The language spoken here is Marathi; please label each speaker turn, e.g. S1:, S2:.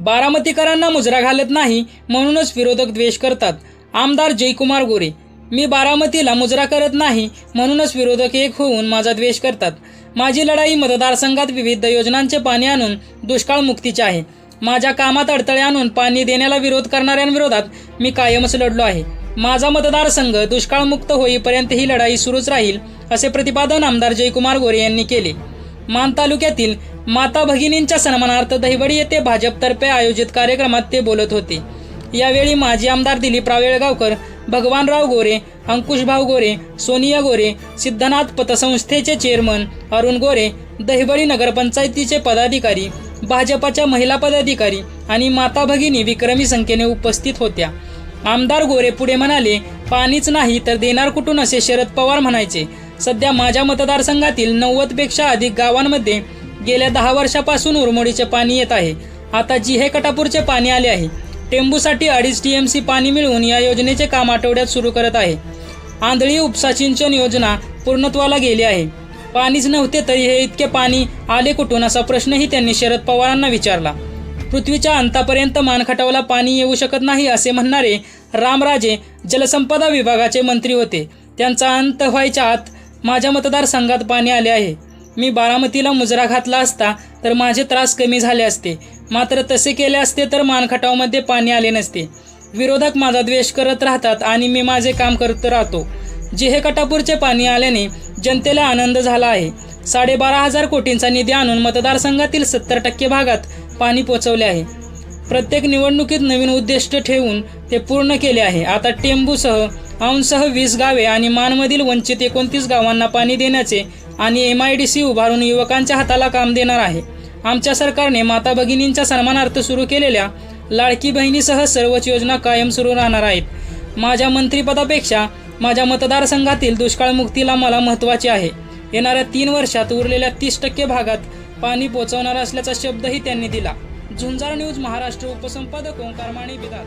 S1: बारामतीकरांना मुजरा घालत नाही म्हणूनच विरोधक द्वेष करतात. आमदार जयकुमार गोरे मी बारामतीला मुजरा करत नाही म्हणूनच विरोधक एक होऊन माझा द्वेष करतात. माझी लढाई मतदारसंघात विविध योजनांचे पाणी आणून दुष्काळमुक्तीची आहे. माझ्या कामात अडथळे आणून पाणी देण्याला विरोध करणाऱ्यांविरोधात मी कायमच लढलो आहे. माझा मतदारसंघ दुष्काळमुक्त होईपर्यंत ही लढाई सुरूच राहील असे प्रतिपादन आमदार जयकुमार गोरे यांनी केले. मान तालुक्यातील माता भगिनींच्या सन्मानार्थ दहिवडी येथे भाजपतर्फे आयोजित कार्यक्रमात ते बोलत होते. यावेळी माजी आमदार दिलीप रावेळगावकर भगवानराव गोरे अंकुशभाऊ गोरे सोनिया गोरे सिद्धनाथ पतसंस्थेचे चेअरमन अरुण गोरे दहिवडी नगरपंचायतीचे पदाधिकारी भाजपाच्या महिला पदाधिकारी आणि माता भगिनी विक्रमी संख्येने उपस्थित होत्या. आमदार गोरे पुढे म्हणाले पाणीच नाही तर देणार कुठून असे शरद पवार म्हणायचे. सध्या माझ्या मतदारसंघातील नव्वदपेक्षा अधिक गावांमध्ये गेल्या दहा वर्षापासून उरमोडीचे पाणी येत आहे. आता जिहे कटापूरचे पाणी आले आहे. टेंबूसाठी अडीच टीएमसी पाणी मिळवून या योजनेचे काम आठवड्यात सुरू करत आहे. आंधळी उपसा सिंचन योजना पूर्णत्वाला गेली आहे. पाणीच नव्हते तरी हे इतके पाणी आले कुठून असा प्रश्नही त्यांनी शरद पवारांना विचारला. पृथ्वीच्या अंतापर्यंत मानखटावला पाणी येऊ शकत नाही असे म्हणणारे रामराजे जलसंपदा विभागाचे मंत्री होते. त्यांचा अंत व्हायच्या आत माझ्या मतदारसंघात पाणी आले आहे. मी बारामतीला मुजरा घातला असता तर माझे त्रास कमी झाले असते. मात्र तसे केले असते तर मानखटावमध्ये पाणी आले नसते. विरोधक माझा द्वेष करत राहतात आणि मी माझे काम करत राहतो. जिहे कटापूरचे पाणी आल्याने जनतेला आनंद झाला आहे. साडेबारा हजार कोटींचा निधी आणून मतदारसंघातील सत्तर टक्के भागात पाणी पोचवले आहे. प्रत्येक निवडणुकीत नवीन उद्दिष्ट ठेवून ते पूर्ण केले आहे. आता टेंबूसह औंसह वीस गावे आणि मानमधील वंचित एकोणतीस गावांना पाणी देण्याचे आणि एम आय डी सी उभारून युवकांच्या हाताला काम देणार आहे. आमच्या सरकारने माता भगिनींच्या सन्मानार्थ सुरू केलेल्या लाडकी बहिणीसह सर्वच योजना कायम सुरू राहणार आहेत. माझ्या मंत्रिपदापेक्षा माझ्या मतदारसंघातील दुष्काळमुक्तीला मला महत्त्वाचे आहे. येणाऱ्या तीन वर्षात उरलेल्या तीस टक्के भागात पाणी पोचवणार असल्याचा शब्दही त्यांनी दिला. झुंजार न्यूज महाराष्ट्र उपसंपादक ओंकार माणी बिदार.